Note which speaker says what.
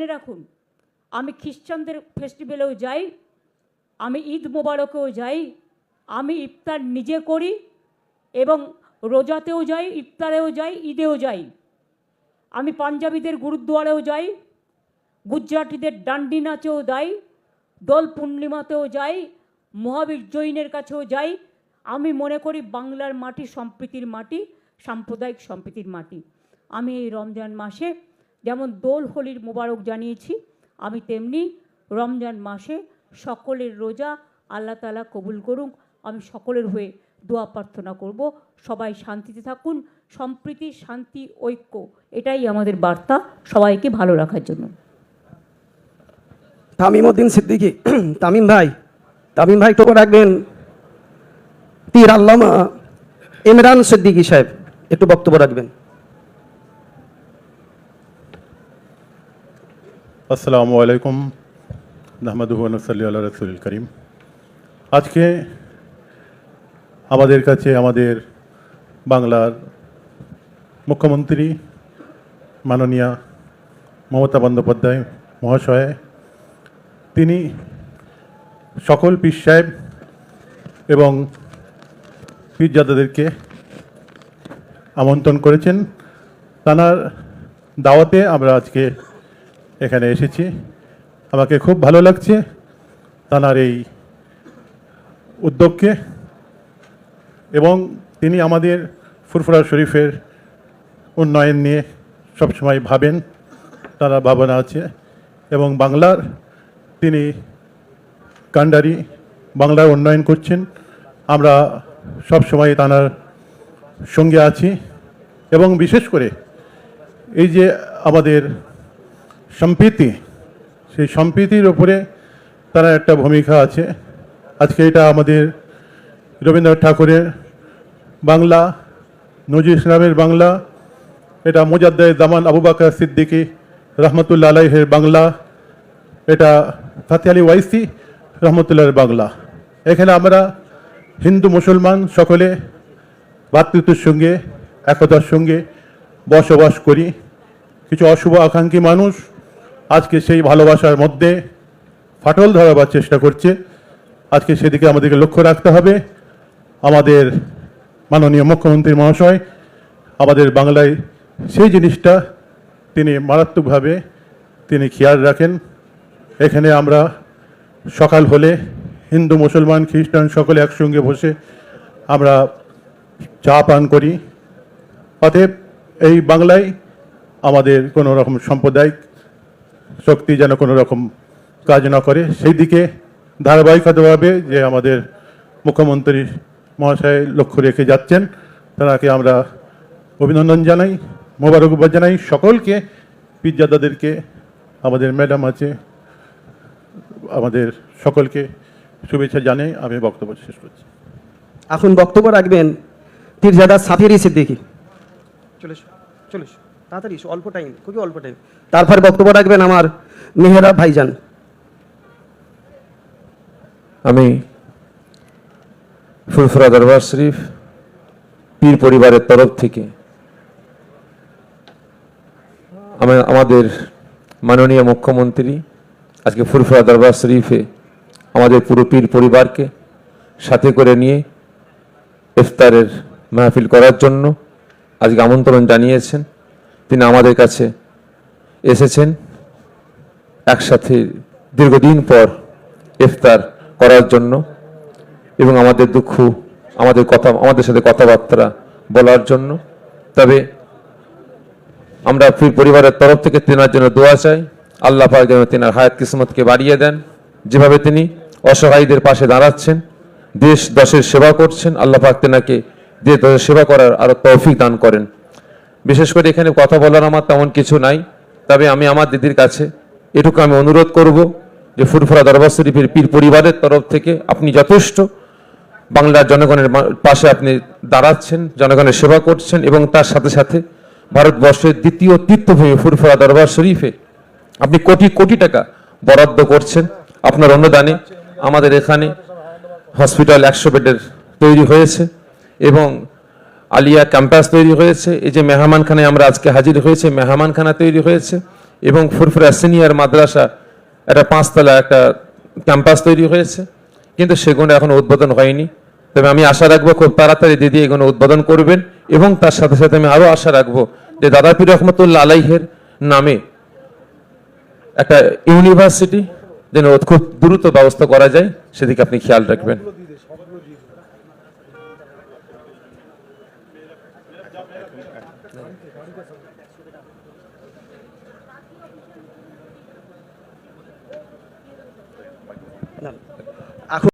Speaker 1: জেনে রাখুন। আমি খ্রিস্টানদের ফেস্টিভ্যালেও যাই, আমি ঈদ মোবারকেও যাই, আমি ইফতার নিজে করি এবং রোজাতেও যাই, ইফতারেও যাই, ঈদেও যাই। আমি পাঞ্জাবিদের গুরুদ্বারেও যাই, গুজরাটিদের ডান্ডি নাচেও যাই, দোল পূর্ণিমাতেও যাই, মহাবীর জৈনের কাছেও যাই। আমি মনে করি বাংলার মাটি সম্প্রীতির মাটি, সাম্প্রদায়িক সম্প্রীতির মাটি। আমি এই রমজান মাসে যেমন দোল, হোলির মোবারক জানিয়েছি, আমি তেমনি রমজান মাসে সকলের রোজা আল্লাহ তালা কবুল করুক। আমি সকলের হয়ে দোয়া প্রার্থনা করব। সবাই শান্তিতে থাকুন, সম্প্রীতি, শান্তি, ঐক্য, এটাই আমাদের বার্তা। সবাইকে ভালো রাখার জন্য।
Speaker 2: তামিম উদ্দিন সিদ্দিকি, তামিম ভাই তামিম ভাই তো রাখবেন। পীর আল্লামা ইমরান সিদ্দিকি সাহেব, একটু বক্তব্য রাখবেন।
Speaker 3: আসসালামু আলাইকুম নাহমাদুহনসল্লি আল্লাহ রসুল করিম। আজকে আমাদের কাছে আমাদের বাংলার মুখ্যমন্ত্রী মাননীয়া মমতা বন্দ্যোপাধ্যায় মহাশয়, তিনি সকল পীর সাহেব এবং পীরজাদাদেরকে আমন্ত্রণ করেছেন। তানার দাওয়াতে আমরা আজকে এখানে এসেছি। আমাকে খুব ভালো লাগছে তানার এই উদ্যোগকে এবং তিনি আমাদের ফুরফুরা শরীফের উন্নয়ন নিয়ে সবসময় ভাবেন, তারা ভাবনা আছে এবং বাংলার তিনি কান্ডারি বাংলার উন্নয়ন করছেন। আমরা সবসময় তানার সঙ্গে আছি এবং বিশেষ করে এই যে আমাদের সম্প্রীতি, সেই সম্প্রীতির ওপরে তারা একটা ভূমিকা আছে। আজকে এটা আমাদের রবীন্দ্রনাথ ঠাকুরের বাংলা নজির ইসলামের বাংলা, এটা মুজাদ্দায় জামান আবু বাকর সিদ্দিকী রহমতুল্লা আলাইহের বাংলা, এটা ফাতে আলী ওয়াইসি রহমতুল্লাহের বাংলা। এখানে আমরা হিন্দু, মুসলমান সকলে ভ্রাতৃত্বের সঙ্গে, একতার সঙ্গে বসবাস করি। কিছু অশুভ আকাঙ্ক্ষী মানুষ আজকে সেই ভালোবাসার মধ্যে ফাটল ধরাবার চেষ্টা করছে। আজকে সেদিকে আমাদেরকে লক্ষ্য রাখতে হবে। আমাদের মাননীয় মুখ্যমন্ত্রী মহাশয়, আমাদের বাংলায় সেই জিনিসটা তিনি মারাত্মকভাবে তিনি খেয়াল রাখেন। এখানে আমরা সকাল হলে হিন্দু, মুসলমান, খ্রিস্টান সকলে একসঙ্গে বসে আমরা চা পান করি। অতএব এই বাংলায় আমাদের কোনো রকম সাম্প্রদায়িক শক্তি যেন কোনো রকম কাজ না করে। সেই দিকে ধারাবাহিকতাভাবে যে আমাদের মুখ্যমন্ত্রী মহাশয় লক্ষ্য রেখে যাচ্ছেন তাকে আমরা অভিনন্দন জানাই মোবারকবাদ জানাই। সকলকে পিজ্জাদাদেরকে আমাদের ম্যাডাম আছে আমাদের সকলকে শুভেচ্ছা জানাই। আমি বক্তব্য শেষ করছি।
Speaker 2: এখন বক্তব্য রাখবেন পীরজাদা সাফিরি সিদ্দিকি চলে চলে। তাড়াতাড়ি অল্প টাইম খুবই অল্প টাইম তারপর বক্তব্য রাখবেন আমার মেহেরা ভাইজান।
Speaker 4: আমি ফুরফুরা দরবার শরীফ পীর পরিবারের তরফ থেকে আমাদের মাননীয় মুখ্যমন্ত্রী আজকে ফুরফুরা দরবার শরীফে আমাদের পুরো পীর পরিবারকে সাথে করে নিয়ে ইফতারের মাহফিল করার জন্য আজকে আমন্ত্রণ জানিয়েছেন। তিনি আমাদের কাছে এসেছেন একসাথে দীর্ঘদিন পর ইফতার করার জন্য এবং আমাদের দুঃখ, আমাদের কথা, আমাদের সাথে কথাবার্তা বলার জন্য। তবে আমরা পীর পরিবারের তরফ থেকে তেনার জন্য দোয়া চাই। আল্লাহ পাক যেন তেনার হায়াত কিসমতকে বাড়িয়ে দেন। যেভাবে তিনি অসহায়ীদের পাশে দাঁড়াচ্ছেন, দেশ দশের সেবা করছেন, আল্লাহ পাক তেনাকে দেশ দশের সেবা করার আরও তৌফিক দান করেন। বিশেষ করে এখানে কথা বলার আমার তেমন কিছু নাই, তবে আমি আমার দিদির কাছে এটুকু আমি অনুরোধ করব যে ফুরফুরা দরবার শরীফের পীর পরিবারের তরফ থেকে আপনি যথেষ্ট বাংলার জনগণের পাশে আপনি দাঁড়াচ্ছেন, জনগণের সেবা করছেন এবং তার সাথে সাথে ভারতবর্ষের দ্বিতীয় তীর্থভূমি ফুরফুরা দরবার শরীফে আপনি কোটি কোটি টাকা বরাদ্দ করছেন। আপনার অনুদানে আমাদের এখানে হসপিটাল একশো বেডের তৈরি হয়েছে এবং আলিয়া ক্যাম্পাস তৈরি হয়েছে। এই যে মেহমানখানায় আমরা আজকে হাজির হয়েছে, মেহমানখানা তৈরি হয়েছে এবং ফুরফুরা সিনিয়র মাদ্রাসা একটা পাঁচতলা একটা ক্যাম্পাস তৈরি হয়েছে। কিন্তু সেগুলো এখনও উদ্বোধন হয়নি। তবে আমি আশা রাখব খুব তাড়াতাড়ি দিদি এগুলো উদ্বোধন করবেন এবং তার সাথে সাথে আমি আরও আশা রাখব যে দাদা পীর রহমতুল্লাহ আলাইহের নামে একটা ইউনিভার্সিটি যেন খুব দ্রুত ব্যবস্থা করা যায়, সেদিকে আপনি খেয়াল রাখবেন। 네.